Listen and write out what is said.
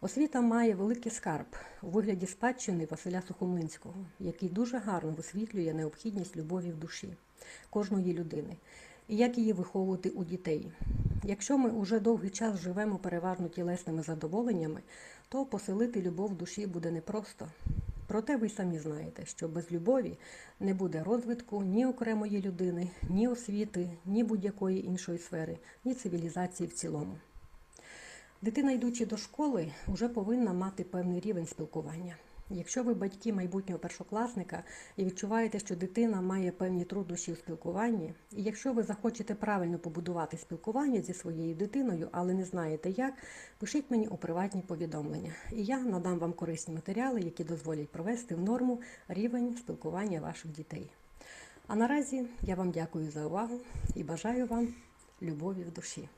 Освіта має великий скарб у вигляді спадщини Василя Сухомлинського, який дуже гарно висвітлює необхідність любові в душі кожної людини і як її виховувати у дітей. Якщо ми уже довгий час живемо переважно тілесними задоволеннями, то поселити любов в душі буде непросто. Проте ви самі знаєте, що без любові не буде розвитку ні окремої людини, ні освіти, ні будь-якої іншої сфери, ні цивілізації в цілому. Дитина, йдучи до школи, вже повинна мати певний рівень спілкування. Якщо ви батьки майбутнього першокласника і відчуваєте, що дитина має певні труднощі у спілкуванні, і якщо ви захочете правильно побудувати спілкування зі своєю дитиною, але не знаєте як, пишіть мені у приватні повідомлення, і я надам вам корисні матеріали, які дозволять провести в норму рівень спілкування ваших дітей. А наразі я вам дякую за увагу і бажаю вам любові в душі.